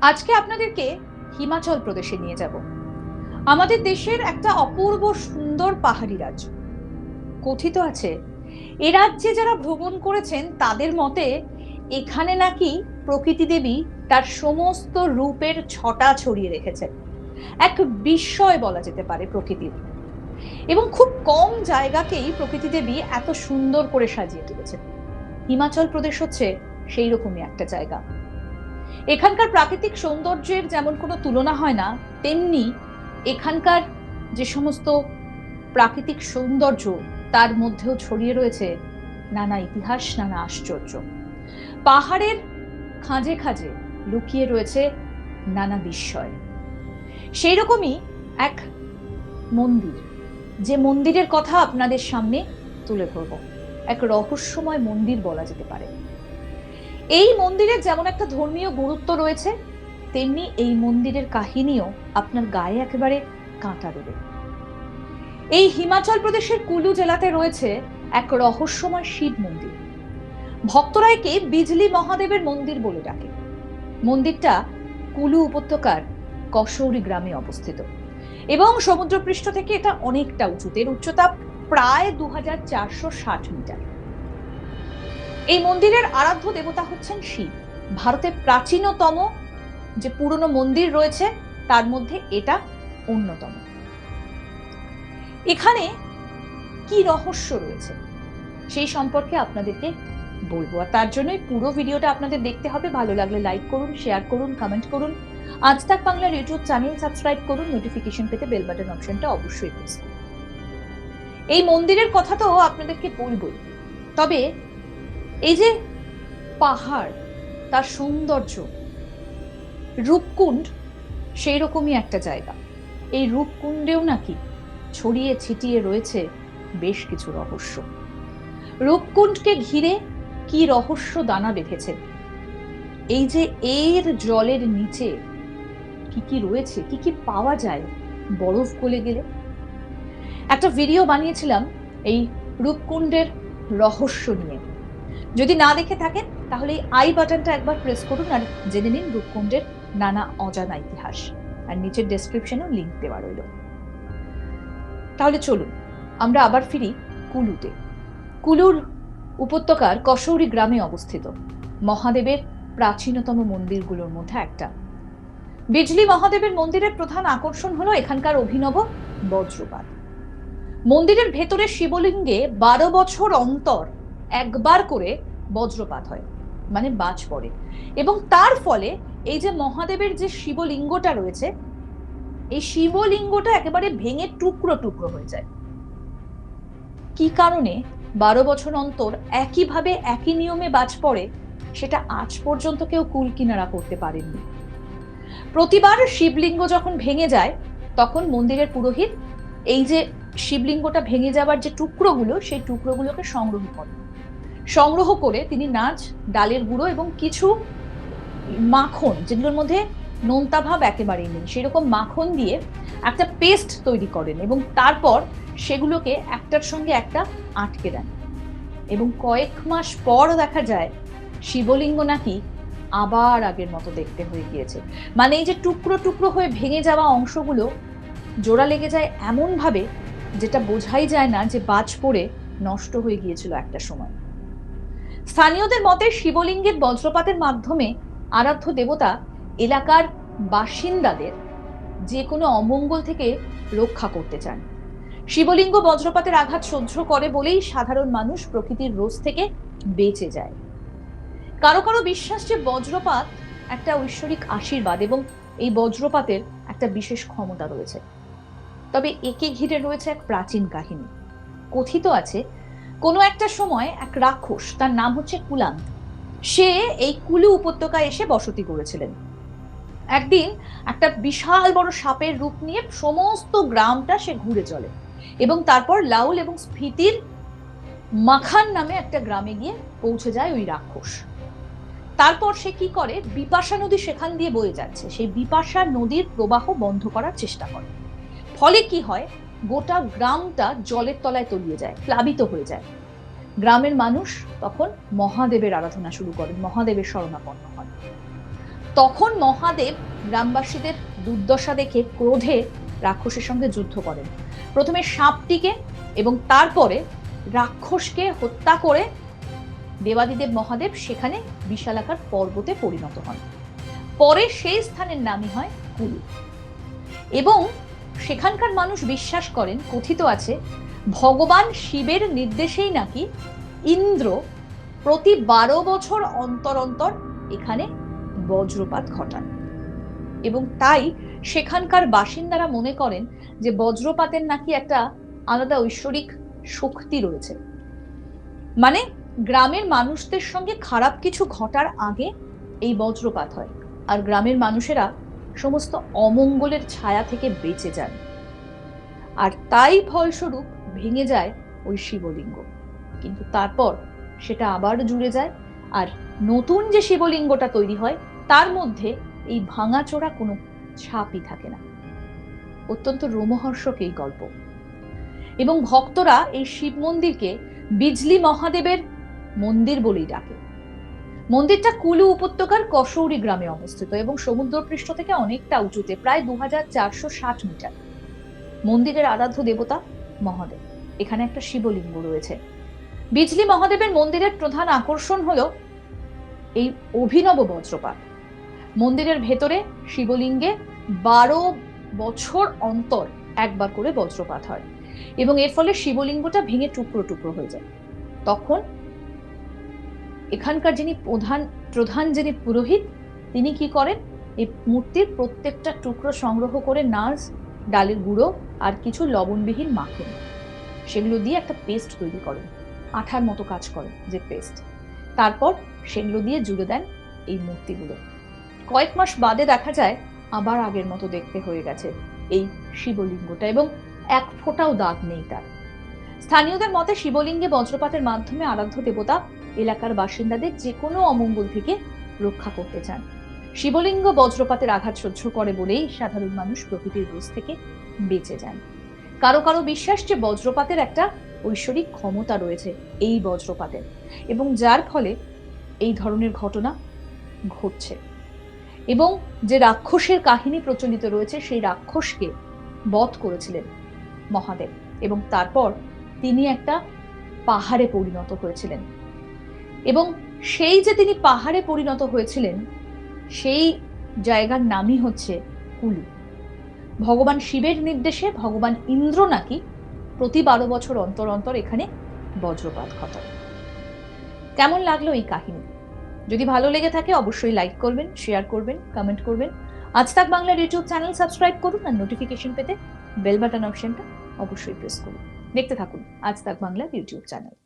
আজকে আপনাদেরকে হিমাচল প্রদেশে নিয়ে যাব। আমাদের দেশের একটা অপূর্ব সুন্দর পাহাড়ি রাজ্য। কথিত আছে, এ রাজ্যে যারা ভ্রমণ করেছেন তাদের মতে এখানে নাকি প্রকৃতি দেবী তার সমস্ত রূপের ছটা ছড়িয়ে রেখেছেন। এক বিস্ময় বলা যেতে পারে প্রকৃতির। এবং খুব কম জায়গাকেই প্রকৃতি দেবী এত সুন্দর করে সাজিয়ে তুলেছেন। হিমাচল প্রদেশ হচ্ছে সেই রকমই একটা জায়গা। এখানকার প্রাকৃতিক সৌন্দর্যের যেমন কোনো তুলনা হয় না, তেমনি এখানকার যে সমস্ত প্রাকৃতিক সৌন্দর্য, তার মধ্যেও ছড়িয়ে রয়েছে নানা ইতিহাস, নানা আশ্চর্য। পাহাড়ের খাঁজে খাঁজে লুকিয়ে রয়েছে নানা বিস্ময়। সেই রকমই এক মন্দির, যে মন্দিরের কথা আপনাদের সামনে তুলে ধরব। এক রহস্যময় মন্দির বলা যেতে পারে। এই মন্দিরের যেমন একটা ধর্মীয় গুরুত্ব রয়েছে, তেমনি এই মন্দিরের কাহিনীও আপনার গায়ে একেবারে কাঁটা দেবে। এই হিমাচল প্রদেশের কুলু জেলাতে রয়েছে এক রহস্যময় শিব মন্দির। ভক্তরা একে বিজলি মহাদেবের মন্দির বলে ডাকে? মন্দিরটা কুলু উপত্যকার কসৌরি গ্রামে অবস্থিত। এবং সমুদ্রপৃষ্ঠ থেকে এটা অনেকটা উঁচুতে। এর উচ্চতা প্রায় দু হাজার চারশো ষাট মিটার। এই মন্দিরের আরাধ্য দেবতা হচ্ছেন শিব। ভারতের প্রাচীনতম যে পুরনো মন্দির রয়েছে, তার মধ্যে এটা অন্যতম। এখানে কি রহস্য রয়েছে, সেই সম্পর্কে আপনাদেরকে বলব। আর তার জন্যই পুরো ভিডিওটা আপনাদের দেখতে হবে। ভালো লাগলে লাইক করুন শেয়ার করুন কমেন্ট করুন। আজ তাক বাংলার ইউটিউব চ্যানেল সাবস্ক্রাইব করুন নোটিফিকেশন পেতে বেল বাটন অপশনটা অবশ্যই প্রেস করুন। এই মন্দিরের কথা তো আপনাদেরকে বলবই। তবে এই যে পাহাড়, তার সৌন্দর্য, রূপকুণ্ড সেই রকমই একটা জায়গা। এই রূপকুণ্ডেও নাকি ছড়িয়ে ছিটিয়ে রয়েছে বেশ কিছু রহস্য। রূপকুণ্ডকে ঘিরে কি রহস্য দানা বেঁধেছে? এই যে এর জলের নিচে কি কি রয়েছে, কি কি পাওয়া যায় বরফ গলে গেলে? একটা ভিডিও বানিয়েছিলাম এই রূপকুণ্ডের রহস্য নিয়ে। যদি না দেখে থাকেন, তাহলে আই বাটনটা একবার প্রেস করুন আর জেনে নিন রূপকুণ্ডের নানা অজানা ইতিহাস। আর নিচের ডেসক্রিপশনেও লিংক দেওয়া রইল। তাহলে চলুন, আমরা আবার ফিরি কুলুতে। কুলুর উপত্যকার কসৌরি গ্রামে অবস্থিত। মহাদেবের প্রাচীনতম মন্দিরগুলোর মধ্যে একটা। বিজলি মহাদেবের মন্দিরের প্রধান আকর্ষণ হলো এখানকার অভিনব বজ্রপাত। মন্দিরের ভেতরে শিবলিঙ্গে বারো বছর অন্তর একবার করে বজ্রপাত হয় মানে বাজ পড়ে। এবং তার ফলে এই যে মহাদেবের যে শিবলিঙ্গটা রয়েছে, এই শিবলিঙ্গটা একেবারে ভেঙে টুকরো টুকরো হয়ে যায়। কি কারণে বারো বছর অন্তর একইভাবে একই নিয়মে বাজ পড়ে, সেটা আজ পর্যন্ত কেউ কুল কিনারা করতে পারেননি। প্রতিবার শিবলিঙ্গ যখন ভেঙে যায়, তখন মন্দিরের পুরোহিত এই যে শিবলিঙ্গটা ভেঙে যাবার যে টুকরোগুলো, সেই টুকরোগুলোকে সংগ্রহ করেন সংগ্রহ করে তিনি নাচ, ডালের গুঁড়ো এবং কিছু মাখন, যেগুলোর মধ্যে নোনতা ভাব একেবারেই নেই। সেরকম মাখন দিয়ে একটা পেস্ট তৈরি করেন এবং তারপর সেগুলোকে একটার সঙ্গে একটা আটকে দেন। এবং কয়েক মাস পর দেখা যায় শিবলিঙ্গ নাকি আবার আগের মতো দেখতে হয়ে গিয়েছে। মানে এই যে টুকরো টুকরো হয়ে ভেঙে যাওয়া অংশগুলো জোড়া লেগে যায় এমনভাবে যেটা বোঝাই যায় না যে বাজ পড়ে নষ্ট হয়ে গিয়েছিল একটা সময়। স্থানীয়দের মতে শিবলিঙ্গের বজ্রপাতের মাধ্যমে আরাধ্য দেবতা এলাকার বাসিন্দাদের যে কোনো অমঙ্গল থেকে রক্ষা করতে চান। শিবলিঙ্গ বজ্রপাতের আঘাত সহ্য করে বলেই সাধারণ মানুষ প্রকৃতির রোজ থেকে বেঁচে যায়। কারও কারও বিশ্বাস যে বজ্রপাত একটা ঐশ্বরিক আশীর্বাদ এবং এই বজ্রপাতের একটা বিশেষ ক্ষমতা রয়েছে। তবে একে ঘিরে রয়েছে এক প্রাচীন কাহিনী। কথিত আছে কোনো একটা সময় এক রাক্ষস, তার নাম হচ্ছে কুলান্ত সে এই কুলু উপত্যকায় এসে বসতি করেছিলেন। একদিন একটা বিশাল বড় সাপের রূপ নিয়ে সমস্ত গ্রামটা সে ঘুরে চলে এবং তারপর লাউল এবং স্ফীতির মাখান নামে একটা গ্রামে গিয়ে পৌঁছে যায় ওই রাক্ষস। তারপর সে কি করে? বিপাশা নদী সেখান দিয়ে বয়ে যাচ্ছে। সেই বিপাশা নদীর প্রবাহ বন্ধ করার চেষ্টা করে। ফলে কি হয়? গোটা গ্রামটা জলের তলায় তলিয়ে যায়, প্লাবিত হয়ে যায়। গ্রামের মানুষ তখন মহাদেবের আরাধনা শুরু করেন, মহাদেবের শরণাপন্ন হন। তখন মহাদেব গ্রামবাসীদের দুর্দশা দেখে ক্রোধে রাক্ষসের সঙ্গে যুদ্ধ করেন। প্রথমে সাপটিকে এবং তারপরে রাক্ষসকে হত্যা করে দেবাদিদেব মহাদেব সেখানে বিশালাকার পর্বতে পরিণত হন। পরে সেই স্থানের নামই হয় কুলু। এবং সেখানকার মানুষ বিশ্বাস করেন, কথিত আছে, ভগবান শিবের নির্দেশেই নাকি ইন্দ্র প্রতি বারো বছর অন্তর অন্তর এখানে বজ্রপাত ঘটান। এবং তাই সেখানকার বাসিন্দারা মনে করেন যে বজ্রপাতের নাকি একটা আলাদা ঐশ্বরিক শক্তি রয়েছে। মানে গ্রামের মানুষদের সঙ্গে খারাপ কিছু ঘটার আগে এই বজ্রপাত হয়। আর গ্রামের মানুষেরা সমস্ত অমঙ্গলের ছায়া থেকে বেঁচে যান। আর তাই ফলস্বরূপ ভেঙে যায় ওই শিবলিঙ্গ। কিন্তু তারপর সেটা আবার জুড়ে যায়, আর নতুন যে শিবলিঙ্গটা তৈরি হয়, তার মধ্যে এই ভাঙাচোরা কোনো ছাপই থাকে না। অত্যন্ত রোমহর্ষক এই গল্প। এবং ভক্তরা এই শিব মন্দিরকে বিজলি মহাদেবের মন্দির বলেই ডাকে। মন্দিরটা কুলু উপত্যকার কসৌরি গ্রামে অবস্থিত এবং সমুদ্রপৃষ্ঠ থেকে অনেকটা উঁচুতে, প্রায় দুহাজার চারশো ষাট মিটার। মন্দিরের আরাধ্য দেবতা মহাদেব। এখানে একটা শিবলিঙ্গ রয়েছে। বিজলি মহাদেবের মন্দিরের প্রধান আকর্ষণ হলো এই অভিনব বজ্রপাত। মন্দিরের ভেতরে শিবলিঙ্গে বারো বছর অন্তর একবার করে বজ্রপাত হয় এবং এর ফলে শিবলিঙ্গটা ভেঙে টুকরো টুকরো হয়ে যায়। তখন এখানকার যিনি প্রধান প্রধান যিনি পুরোহিত, তিনি কি করেন? এই মূর্তির প্রত্যেকটা টুকরো সংগ্রহ করে নার্স, ডালের গুঁড়ো আর কিছু লবণবিহীন মাখেন। সেগুলো দিয়ে একটা পেস্ট তৈরি করেন, আঠার মতো কাজ করেন যে পেস্ট। তারপর সেগুলো দিয়ে জুড়ে দেন এই মূর্তিগুলো। কয়েক মাস বাদে দেখা যায়, আবার আগের মতো দেখতে হয়ে গেছে এই শিবলিঙ্গটা এবং এক ফোঁটাও দাগ নেই তার। স্থানীয়দের মতে শিবলিঙ্গে বজ্রপাতের মাধ্যমে আরাধ্য দেবতা এলাকার বাসিন্দাদের যে কোনো অমঙ্গল থেকে রক্ষা করতে চান। শিবলিঙ্গ বজ্রপাতের আঘাত সহ্য করে বলেই সাধারণ মানুষ প্রকৃতির রোজ থেকে বেঁচে যান। কারও কারও বিশ্বাস যে বজ্রপাতের একটা ঐশ্বরিক ক্ষমতা রয়েছে এই বজ্রপাতের এবং যার ফলে এই ধরনের ঘটনা ঘটছে। এবং যে রাক্ষসের কাহিনী প্রচলিত রয়েছে সেই রাক্ষসকে বধ করেছিলেন মহাদেব এবং তারপর তিনি একটা পাহাড়ে পরিণত হয়েছিলেন। এবং সেই যে তিনি পাহাড়ে পরিণত হয়েছিলেন, সেই জায়গার নামই হচ্ছে কুলু। ভগবান শিবের নির্দেশে ভগবান ইন্দ্র নাকি প্রতি বারো বছর অন্তর অন্তর এখানে বজ্রপাত ঘটান কেমন লাগল এই কাহিনী? যদি ভালো লেগে থাকে অবশ্যই লাইক করবেন শেয়ার করবেন কমেন্ট করবেন। আজ তাক বাংলার ইউটিউব চ্যানেল সাবস্ক্রাইব করুন আর নোটিফিকেশন পেতে বেল বাটন অপশনটা অবশ্যই প্রেস করুন। দেখতে থাকুন আজ তাক বাংলার ইউটিউব চ্যানেল।